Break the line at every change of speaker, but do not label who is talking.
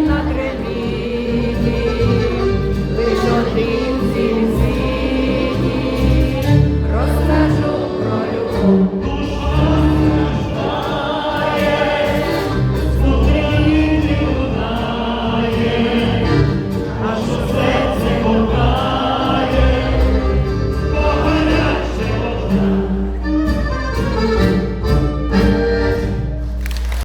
на три.